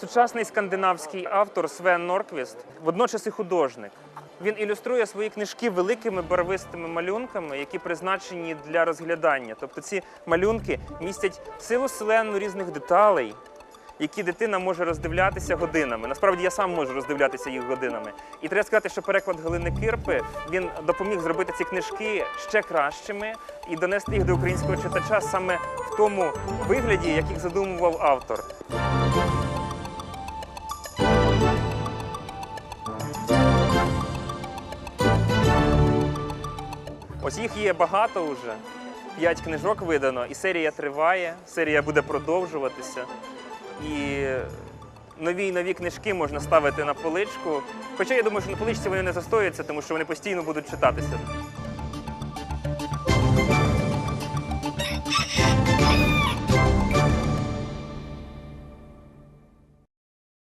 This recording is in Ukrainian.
Сучасний скандинавський автор Свен Норквіст водночас і художник. Він ілюструє свої книжки великими барвистими малюнками, які призначені для розглядання. Тобто ці малюнки містять цілу селену різних деталей, які дитина може роздивлятися годинами. Насправді я сам можу роздивлятися їх годинами. І треба сказати, що переклад Галини Кирпи він допоміг зробити ці книжки ще кращими і донести їх до українського читача саме в тому вигляді, як їх задумував автор. Ось їх є багато вже. П'ять книжок видано, і серія триває, серія буде продовжуватися. І нові й нові книжки можна ставити на поличку. Хоча я думаю, що на поличці вони не застоюються, тому що вони постійно будуть читатися.